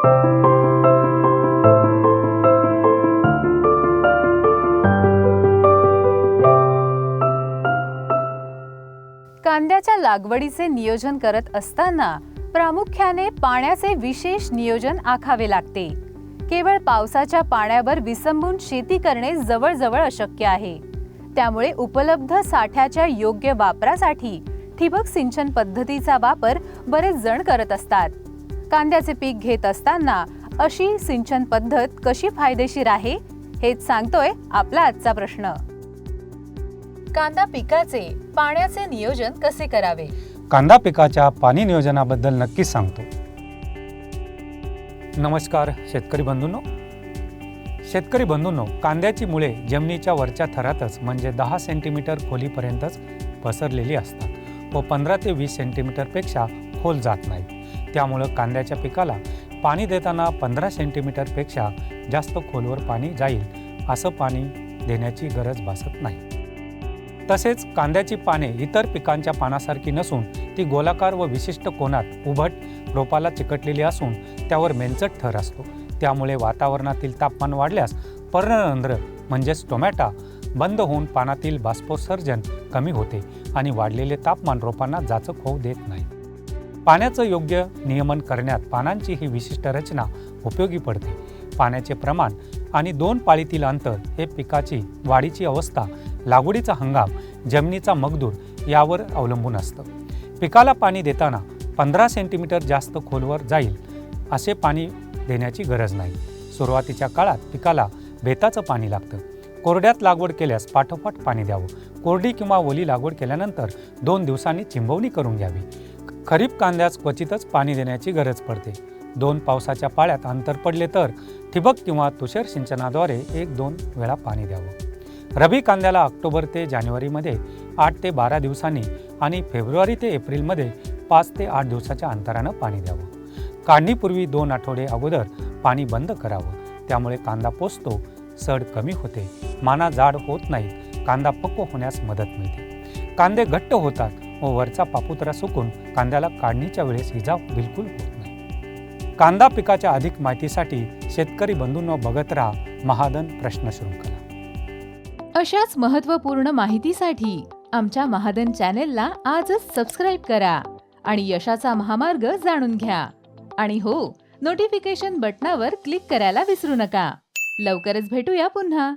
कांद्याच्या लागवडीचे नियोजन करत असताना प्रामुख्याने पाण्याचे विशेष नियोजन आखावे लागते. केवळ पावसाच्या पाण्यावर विसंबून शेती करणे जवळजवळ अशक्य आहे. त्यामुळे उपलब्ध साठ्याच्या योग्य वापरासाठी ठिबक सिंचन पद्धतीचा वापर बरेच जण करत असतात. कांद्याचे पीक घेत असताना अशी सिंचन पद्धत कशी फायदेशीर आहे हेच सांगतोय आपला आजचा प्रश्न. कांदा पिकाचे पाण्याचे नियोजन कसे करावे? कांदा पिकाच्या पाणी नियोजनाबद्दल नक्कीच सांगतो. नमस्कार शेतकरी बंधूंनो. शेतकरी बंधूंनो कांद्याची मुळे जमिनीच्या वरच्या थरातच म्हणजे दहा सेंटीमीटर खोलीपर्यंतच पसरलेली असतात. व पंधरा ते वीस सेंटीमीटरपेक्षा खोल जात नाहीत. त्यामुळं कांद्याच्या पिकाला पाणी देताना पंधरा सेंटीमीटरपेक्षा जास्त खोलवर पाणी जाईल असं पाणी देण्याची गरज भासत नाही. तसेच कांद्याची पाने इतर पिकांच्या पानासारखी नसून ती गोलाकार व विशिष्ट कोनात उभट रोपाला चिकटलेली असून त्यावर मेलचट थर असतो. त्यामुळे वातावरणातील तापमान वाढल्यास पर्णरंध्र म्हणजेच टोमॅटा बंद होऊन पानातील बाष्पोत्सर्जन कमी होते आणि वाढलेले तापमान रोपांना जाचक होऊ देत नाही. पाण्याचं योग्य नियमन करण्यात पानांची ही विशिष्ट रचना उपयोगी पडते. पाण्याचे प्रमाण आणि दोन पाळीतील अंतर हे पिकाची वाढीची अवस्था लागवडीचा हंगाम जमिनीचा मगदूर यावर अवलंबून असतं. पिकाला पाणी देताना पंधरा सेंटीमीटर जास्त खोलवर जाईल असे पाणी देण्याची गरज नाही. सुरुवातीच्या काळात पिकाला बेताचं पाणी लागतं. कोरड्यात लागवड केल्यास पाठोपाठ पाणी द्यावं. कोरडी किंवा ओली लागवड केल्यानंतर दोन दिवसांनी चिंबवणी करून घ्यावी. खरीप कांद्यास क्वचितच पाणी देण्याची गरज पडते. दोन पावसाच्या पाळ्यात अंतर पडले तर ठिबक किंवा तुषार सिंचनाद्वारे एक दोन वेळा पाणी द्यावं. रबी कांद्याला ऑक्टोबर ते जानेवारीमध्ये आठ ते बारा दिवसांनी आणि फेब्रुवारी ते एप्रिलमध्ये पाच ते आठ दिवसाच्या अंतरानं पाणी द्यावं. काढणीपूर्वी दोन आठवडे अगोदर पाणी बंद करावं. त्यामुळे कांदा पोचतो सड कमी होते माना जाड होत नाही कांदा पक्व होण्यास मदत मिळते. कांदे घट्ट होतात व वरचा पापुत्रा सुकून कांद्याला काढणीच्या वेळेस इजा बिलकुल होत नाही. कांदा पिकाच्या अधिक माहितीसाठी शेतकरी बंधूंनो बघत राहा महादन प्रश्न शृंखला. अशाच महत्त्वपूर्ण माहितीसाठी आमच्या महादन चॅनेलला आजच सबस्क्राईब करा आणि यशाचा महामार्ग जाणून घ्या. आणि हो नोटिफिकेशन बटनावर क्लिक करायला विसरू नका. लवकरच भेटूया पुन्हा.